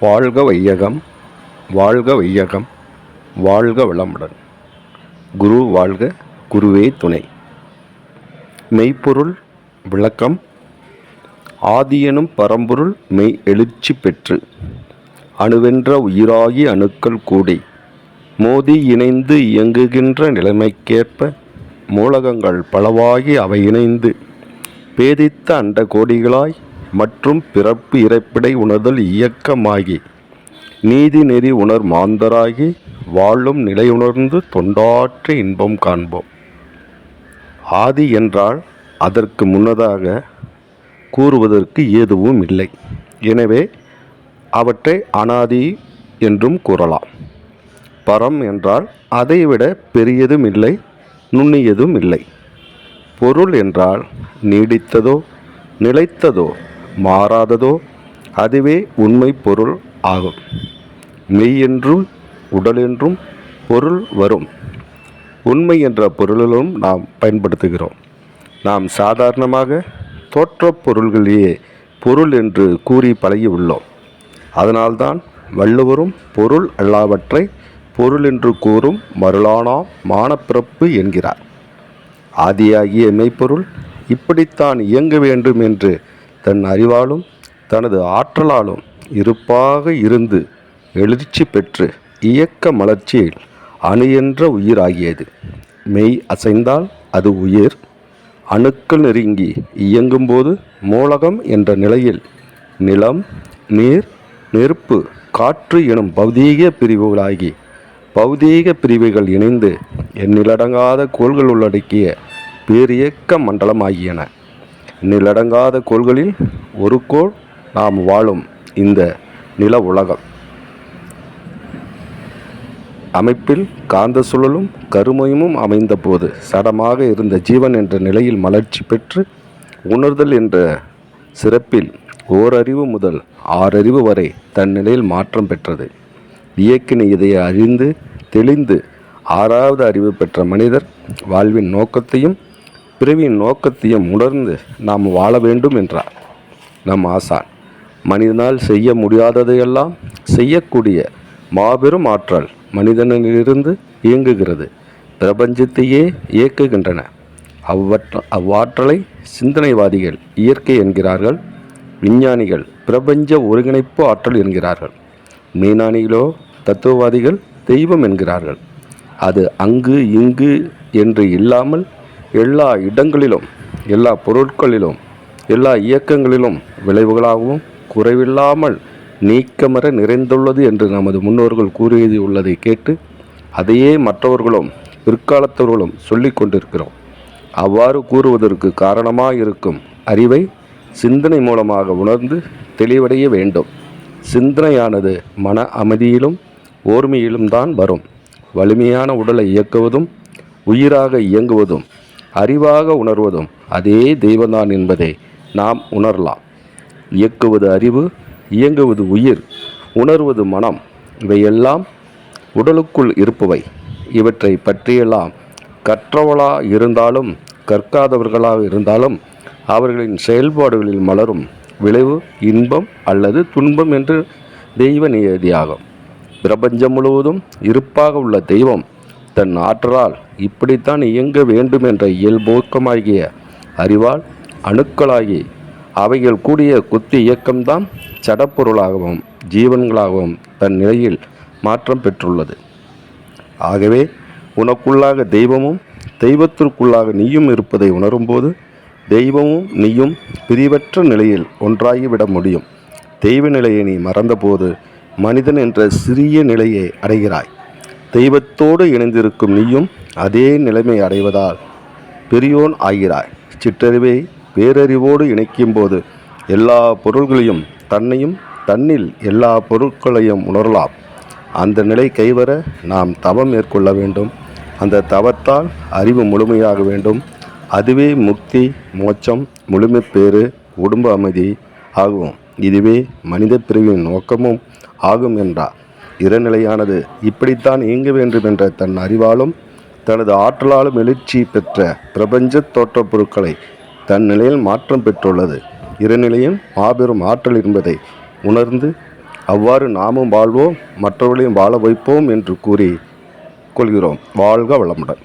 வாழ்க வையகம் வாழ்க வையகம் வாழ்க வளமுடன். குரு வாழ்க குருவே துணை. மெய்ப்பொருள் விளக்கம் ஆதியனும் பரம்பொருள் மெய் எழுச்சி பெற்று அணுவென்ற உயிராகி அணுக்கள் கூடி மோதி இணைந்து இயங்குகின்ற நிலைமைக்கேற்ப மூலகங்கள் பலவாகி அவை இணைந்து பேதித்த அண்ட கோடிகளாய் மற்றும் பிறப்பு இறப்பிடை உணர்தல் இயக்கமாகி நீதி நெறி உணர் மாந்தராகி வாழும் நிலையுணர்ந்து தொண்டாற்ற இன்பம் காண்போம். ஆதி என்றால் அதற்கு முன்னதாக கூறுவதற்கு எதுவும் இல்லை. எனவே அவற்றை அனாதி என்றும் கூறலாம். பரம் என்றால் அதைவிட பெரியதும் இல்லை நுண்ணியதும் இல்லை. பொருள் என்றால் நீடித்ததோ நிலைத்ததோ மாறாததோ அதுவே உண்மை பொருள் ஆகும். மெய் என்றும் உடல் என்றும் பொருள் வரும். உண்மை என்ற பொருளிலும் நாம் பயன்படுத்துகிறோம். நாம் சாதாரணமாக தோற்றப் பொருள்களையே பொருள் என்று கூறி பழகியுள்ளோம். அதனால்தான் வள்ளுவரும் பொருள் அல்லாவற்றை பொருள் என்று கூறும் மருளானாம் மானப்பிறப்பு என்கிறார். ஆதியாகிய மெய்ப்பொருள் இப்படித்தான் இயங்க வேண்டும் என்று தன் அறிவாலும் தனது ஆற்றலாலும் இருப்பாக இருந்து எழுச்சி பெற்று இயக்க மலர்ச்சியில் அணு என்ற உயிராகியது. மெய் அசைந்தால் அது உயிர். அணுக்கள் நெருங்கி இயங்கும்போது மூலகம் என்ற நிலையில் நிலம் நீர் நெருப்பு காற்று எனும் பௌதீக பிரிவுகளாகி பௌதீக பிரிவுகள் இணைந்து எண்ணிலடங்காத கோள்கள் உள்ளடக்கிய பேரியக்க மண்டலமாகியன. எண்ணிலடங்காத கோள்களில் ஒரு கோள் நாம் வாழும் இந்த நில உலகம். அமைப்பில் காந்த சுழலும் கருமையமும் அமைந்தபோது சடமாக இருந்த ஜீவன் என்ற நிலையில் மலர்ச்சி பெற்று உணர்தல் என்ற சிறப்பில் ஓரறிவு முதல் ஆறறிவு வரை தன் நிலையில் மாற்றம் பெற்றது. இயக்கின இதை அறிந்து தெளிந்து ஆறாவது அறிவு பெற்ற மனிதர் வாழ்வின் நோக்கத்தையும் பிறவியின் நோக்கத்தையும் உணர்ந்து நாம் வாழ வேண்டும் என்றார். நம் ஆசான் மனிதனால் செய்ய முடியாததையெல்லாம் செய்யக்கூடிய மாபெரும் ஆற்றல் மனிதனிலிருந்து இயங்குகிறது. பிரபஞ்சத்தையே இயக்குகின்றன. அவ்வற்ற அவ்வாற்றலை சிந்தனைவாதிகள் இயற்கை என்கிறார்கள். விஞ்ஞானிகள் பிரபஞ்ச ஒருங்கிணைப்பு ஆற்றல் என்கிறார்கள். மீனானிகளோ தத்துவவாதிகள் தெய்வம் என்கிறார்கள். அது அங்கு இங்கு என்று இல்லாமல் எல்லா இடங்களிலும் எல்லா பொருட்களிலும் எல்லா இயக்கங்களிலும் விளைவுகளாகவும் குறைவில்லாமல் நீக்கமர நிறைந்துள்ளது என்று நமது முன்னோர்கள் கூறியது உள்ளதை கேட்டு அதையே மற்றவர்களும் பிற்காலத்தவர்களும் சொல்லி கொண்டிருக்கிறோம். அவ்வாறு கூறுவதற்கு காரணமாக இருக்கும் அறிவை சிந்தனை மூலமாக உணர்ந்து தெளிவடைய வேண்டும். சிந்தனையானது மன அமைதியிலும் ஓர்மையிலும் தான் வரும். வலிமையான உடலை இயக்குவதும் உயிராக இயங்குவதும் அறிவாக உணர்வதும் அதே தெய்வம்தான் என்பதை நாம் உணரலாம். இயக்குவது அறிவு இயங்குவது உயிர் உணர்வது மனம். இவையெல்லாம் உடலுக்குள் இருப்பவை. இவற்றை பற்றியெல்லாம் கற்றவளாக இருந்தாலும் கற்காதவர்களாக இருந்தாலும் அவர்களின் செயல்பாடுகளில் மலரும் விளைவு இன்பம் அல்லது துன்பம் என்று தெய்வ நியதியாகும். பிரபஞ்சம் முழுவதும் இருப்பாக உள்ள தெய்வம் தன் ஆற்றலால் இப்படித்தான் இயங்க வேண்டும் என்ற இயல்போக்கமாகிய அறிவால் அணுக்களாகி அவைகள் கூடிய குத்தி இயக்கம்தான் சடப்பொருளாகவும் ஜீவன்களாகவும் தன் நிலையில் மாற்றம் பெற்றுள்ளது. ஆகவே உனக்குள்ளாக தெய்வமும் தெய்வத்திற்குள்ளாக நீயும் இருப்பதை உணரும்போது தெய்வமும் நீயும் பிரிவற்ற நிலையில் ஒன்றாகிவிட முடியும். தெய்வ நிலையை நீ மறந்தபோது மனிதன் என்ற சிறிய நிலையை அடைகிறாய். தெய்வத்தோடு இணைந்திருக்கும் நீயும் அதே நிலைமை அடைவதால் பெரியோன் ஆகிறாய். சிற்றறிவை பேரறிவோடு இணைக்கும்போது எல்லா பொருள்களையும் தன்னையும் தன்னில் எல்லா பொருட்களையும் உணரலாம். அந்த நிலை கைவர நாம் தவம் மேற்கொள்ள வேண்டும். அந்த தவத்தால் அறிவு முழுமையாக வேண்டும். அதுவே முக்தி மோட்சம் முழுமைப்பேறு குடும்ப அமைதி ஆகும். இதுவே மனித பிரிவின் நோக்கமும் ஆகும் என்றார். இறநிலையானது இப்படித்தான் இயங்க வேண்டும் என்ற தன் அறிவாலும் தனது ஆற்றலாலும் எழுச்சி பெற்ற பிரபஞ்ச தோற்றப் பொருட்களை தன் நிலையில் மாற்றம் பெற்றுள்ளது. இறநிலையும் மாபெரும் ஆற்றல் என்பதை உணர்ந்து அவ்வாறு நாமும் வாழ்வோம் மற்றவர்களையும் வாழ வைப்போம் என்று கூறி கொள்கிறோம். வாழ்க வளமுடன்.